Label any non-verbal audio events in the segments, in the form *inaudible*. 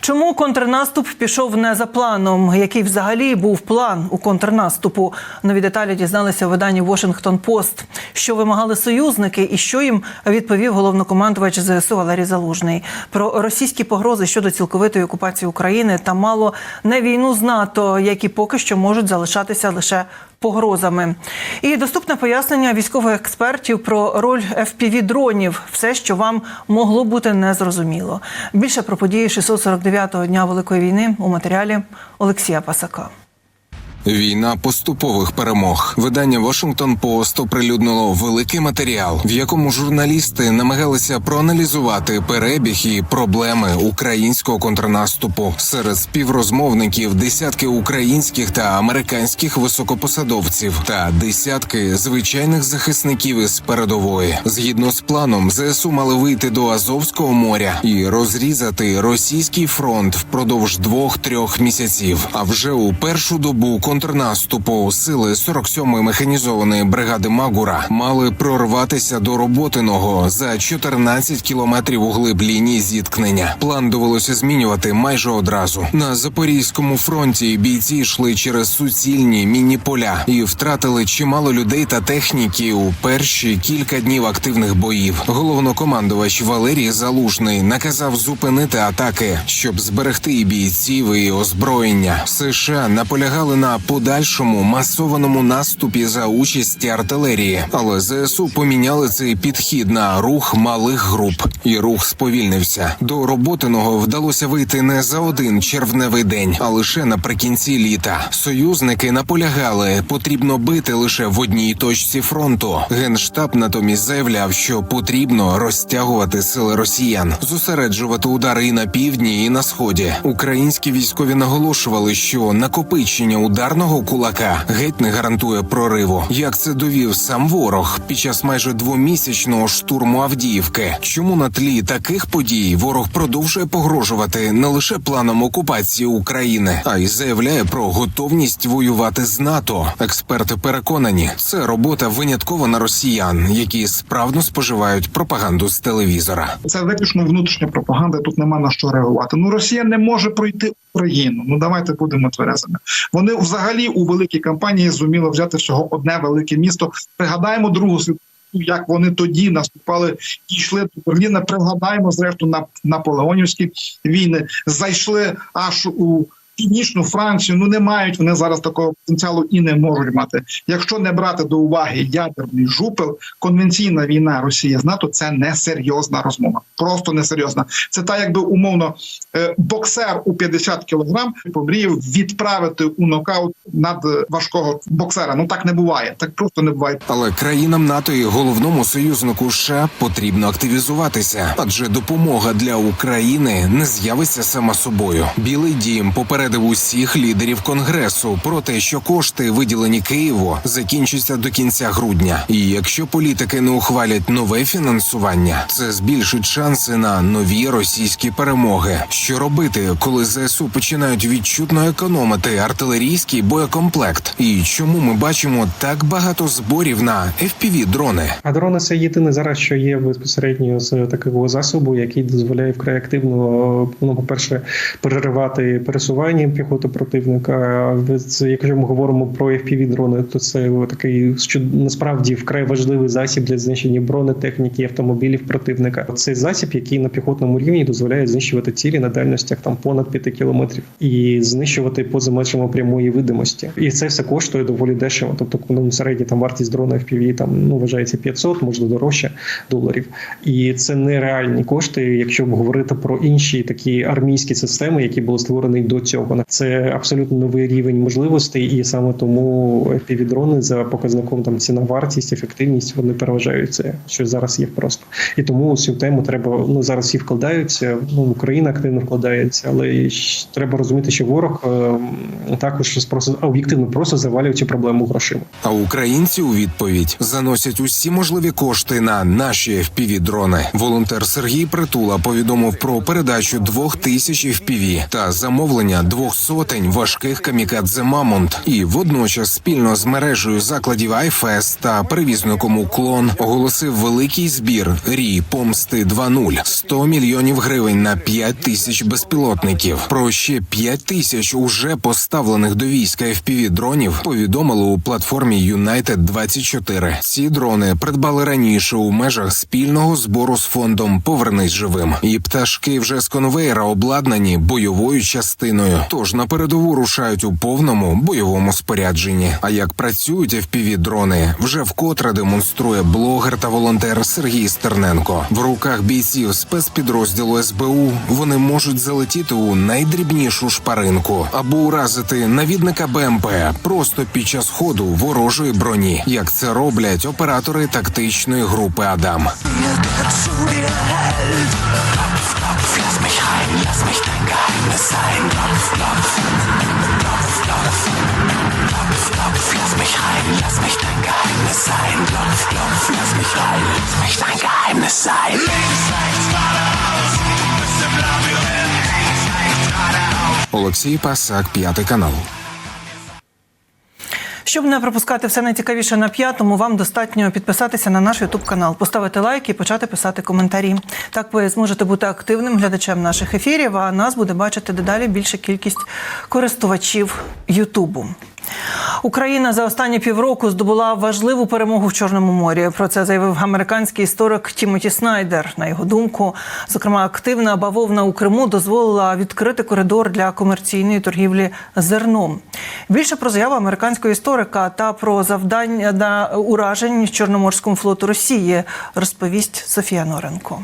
Чому контрнаступ пішов не за планом? Який взагалі був план у контрнаступу? Нові деталі дізналися в виданні Washington Post. Що вимагали союзники, і що їм відповів головнокомандувач ЗСУ Валерій Залужний про російські погрози щодо цілковитої окупації України та мало не війну з НАТО, які поки що можуть залишатися лише погрозами. І доступне пояснення військових експертів про роль fpv дронів все, що вам могло бути незрозуміло. Більше про події 649-го дня Великої війни у матеріалі Олексія Пасака. Війна поступових перемог. Видання Washington Post оприлюднило великий матеріал, в якому журналісти намагалися проаналізувати перебіг і проблеми українського контрнаступу. Серед співрозмовників десятки українських та американських високопосадовців та десятки звичайних захисників із передової. Згідно з планом, ЗСУ мали вийти до Азовського моря і розрізати російський фронт впродовж двох-трьох місяців. А вже у першу добу контрнаступу сили 47-ї механізованої бригади Магура мали прорватися до роботиного за 14 кілометрів у глиб лінії зіткнення. План довелося змінювати майже одразу. На запорізькому фронті бійці йшли через суцільні міні-поля і втратили чимало людей та техніки у перші кілька днів активних боїв. Головнокомандувач Валерій Залужний наказав зупинити атаки, щоб зберегти і бійців і озброєння. США наполягали на подальшому масованому наступі за участі артилерії, але ЗСУ поміняли цей підхід на рух малих груп, і рух сповільнився. До роботиного вдалося вийти не за один червневий день, а лише наприкінці літа. Союзники наполягали, потрібно бити лише в одній точці фронту. Генштаб натомість заявляв, що потрібно розтягувати сили росіян, зосереджувати удари і на півдні, і на сході. Українські військові наголошували, що накопичення ударного кулака геть не гарантує прориву. Як це довів сам ворог під час майже двомісячного штурму Авдіївки? Чому на тлі таких подій ворог продовжує погрожувати не лише планом окупації України, а й заявляє про готовність воювати з НАТО? Експерти переконані, це робота винятково на росіян, які справно споживають пропаганду з телевізора. Це виключно внутрішня пропаганда. Тут нема на що реагувати. Ну Росія не може пройти Україну. Ну давайте будемо тверезими. Вони взагалі у великій кампанії зуміло взяти всього одне велике місто. Пригадаємо другу світову, як вони тоді наступали і йшли до Берліна. Пригадаємо зрештою на наполеонівські війни. Зайшли аж у. Північну Францію ну не мають вони зараз такого потенціалу і не можуть мати. Якщо не брати до уваги ядерний жупел, конвенційна війна Росії з НАТО це несерйозна розмова. Просто несерйозна. Це та, якби умовно е, боксер у 50 кілограм помріяв відправити у нокаут над е, важкого боксера. Ну так не буває. Так просто не буває. Але країнам НАТО і головному союзнику США потрібно активізуватися, адже допомога для України не з'явиться сама собою. Білий дім попередив усіх лідерів конгресу про те, що кошти, виділені Києву, закінчаться до кінця грудня. І якщо політики не ухвалять нове фінансування, це збільшить шанси на нові російські перемоги. Що робити, коли ЗСУ починають відчутно економити артилерійський боєкомплект? І чому ми бачимо так багато зборів на fpv дрони? А дрони це єдине зараз, що є безпосередньо з такого засобу, який дозволяє вкрай активно, ну, по-перше, переривати пересування піхоти противника. Якщо ми говоримо про fpv дрони, то це такий що насправді вкрай важливий засіб для знищення бронетехніки, автомобілів противника. Цей засіб, який на піхотному рівні дозволяє знищувати цілі на дальностях там понад 5 кілометрів і знищувати поза межами прямої видимості. І це все коштує доволі дешево. Тобто, ну, середня там вартість дрона FPV там ну вважається 500, можливо дорожче доларів. І це нереальні кошти, якщо говорити про інші такі армійські системи, які були створені до цього. Це абсолютно новий рівень можливостей, і саме тому FPV-дрони за показником там ціна, вартість, ефективність вони переважають це, що зараз є просто. І тому цю тему треба ну зараз всі вкладаються. Ну Україна активно вкладається, але треба розуміти, що ворог е, також просто об'єктивно просто завалює цю проблему грошима. А українці у відповідь заносять усі можливі кошти на наші fpv дрони. Волонтер Сергій Притула повідомив про передачу двох тисяч FPV та замовлення двох сотень важких камікадзе Мамонт. І водночас спільно з мережею закладів Айфес та перевізником Уклон оголосив великий збір Рі Помсти 2.0. 100 мільйонів гривень на 5 тисяч безпілотників. Про ще 5 тисяч уже поставлених до війська fpv дронів повідомили у платформі United 24 Ці дрони придбали раніше у межах спільного збору з фондом Повернись живим. І пташки вже з конвейера обладнані бойовою частиною. Тож на передову рушають у повному бойовому спорядженні. А як працюють fpv дрони, вже вкотре демонструє блогер та волонтер Сергій Стерненко. В руках бійців спецпідрозділу СБУ вони можуть залетіти у найдрібнішу шпаринку або уразити навідника БМП просто під час ходу ворожої броні, як це роблять оператори тактичної групи Адам. Олексій Пасак, п'ятий канал. Щоб не пропускати все найцікавіше на п'ятому, вам достатньо підписатися на наш Ютуб канал, поставити лайк і почати писати коментарі. Так ви зможете бути активним глядачем наших ефірів, а нас буде бачити дедалі більша кількість користувачів Ютубу. Україна за останні півроку здобула важливу перемогу в Чорному морі. Про це заявив американський історик Тімоті Снайдер. На його думку, зокрема, активна бавовна у Криму дозволила відкрити коридор для комерційної торгівлі зерном. Більше про заяву американського історика та про завдання на уражень Чорноморському флоту Росії розповість Софія Норенко.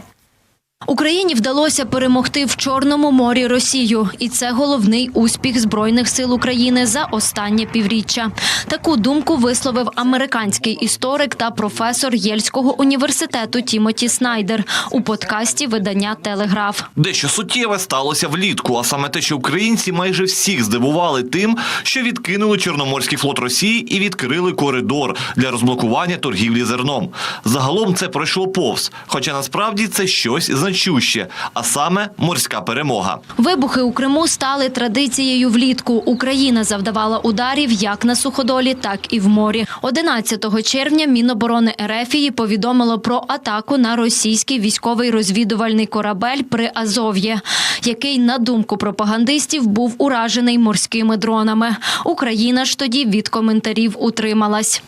Україні вдалося перемогти в Чорному морі Росію, і це головний успіх збройних сил України за останнє півріччя. Таку думку висловив американський історик та професор Єльського університету Тімоті Снайдер у подкасті видання Телеграф. Дещо суттєве сталося влітку, а саме те, що українці майже всіх здивували тим, що відкинули Чорноморський флот Росії і відкрили коридор для розблокування торгівлі зерном. Загалом це пройшло повз, хоча насправді це щось значуще, а саме морська перемога. Вибухи у Криму стали традицією влітку. Україна завдавала ударів як на суходолі, так і в морі. 11 червня Міноборони Ерефії повідомило про атаку на російський військовий розвідувальний корабель при Азов'ї, який, на думку пропагандистів, був уражений морськими дронами. Україна ж тоді від коментарів утрималась.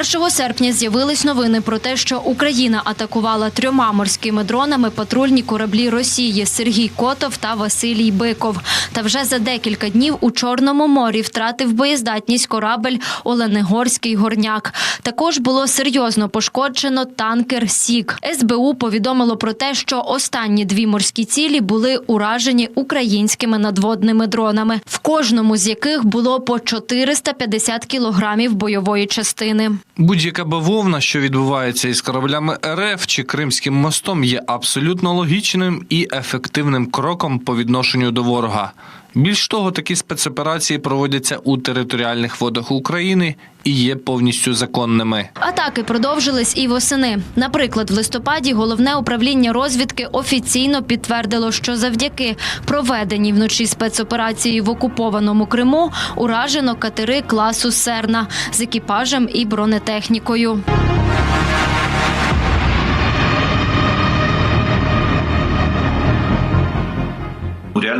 1 серпня з'явились новини про те, що Україна атакувала трьома морськими дронами патрульні кораблі Росії Сергій Котов та Василій Биков. Та вже за декілька днів у Чорному морі втратив боєздатність корабель Оленегорський горняк. Також було серйозно пошкоджено танкер Сік. СБУ повідомило про те, що останні дві морські цілі були уражені українськими надводними дронами, в кожному з яких було по 450 кілограмів бойової частини. Будь-яка бавовна, що відбувається із кораблями РФ чи Кримським мостом, є абсолютно логічним і ефективним кроком по відношенню до ворога. Більш того, такі спецоперації проводяться у територіальних водах України і є повністю законними. Атаки продовжились і восени. Наприклад, в листопаді головне управління розвідки офіційно підтвердило, що завдяки проведеній вночі спецоперації в окупованому Криму уражено катери класу Серна з екіпажем і бронетехнікою.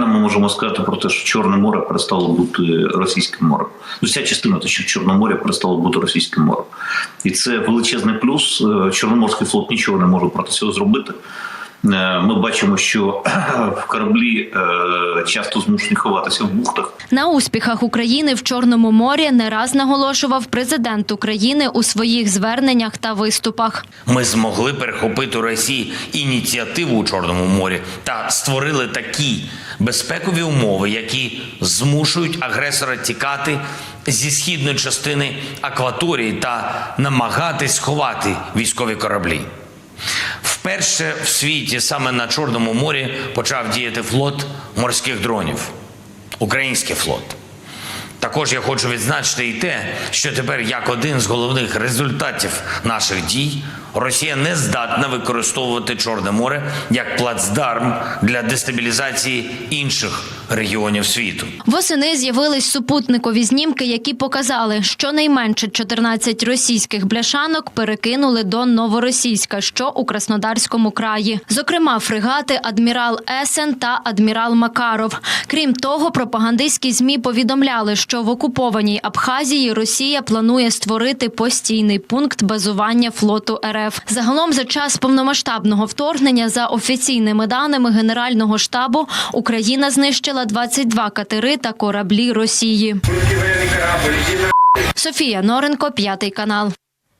Ми можемо сказати про те, що Чорне море перестало бути російським морем. Ну, вся частина те, що Чорне море перестало бути російським морем. І це величезний плюс. Е, Чорноморський флот нічого не може проти цього зробити. Е, Ми бачимо, що в *clears throat* кораблі е, часто змушені ховатися в бухтах. На успіхах України в Чорному морі не раз наголошував президент України у своїх зверненнях та виступах. Ми змогли перехопити у Росії ініціативу у Чорному морі та створили такі безпекові умови, які змушують агресора тікати зі східної частини акваторії та намагатись сховати військові кораблі. Вперше в світі саме на Чорному морі почав діяти флот морських дронів, український флот. Також я хочу відзначити і те, що тепер як один з головних результатів наших дій Росія не здатна використовувати Чорне море як плацдарм для дестабілізації інших регіонів світу. Восени з'явились супутникові знімки, які показали, що найменше 14 російських бляшанок перекинули до Новоросійська, що у Краснодарському краї. Зокрема, фрегати Адмірал Есен та Адмірал Макаров. Крім того, пропагандистські змі повідомляли, що в окупованій Абхазії Росія планує створити постійний пункт базування флоту РФ. Загалом за час повномасштабного вторгнення, за офіційними даними Генерального штабу, Україна знищила 22 катери та кораблі Росії. Софія Норенко, п'ятий канал.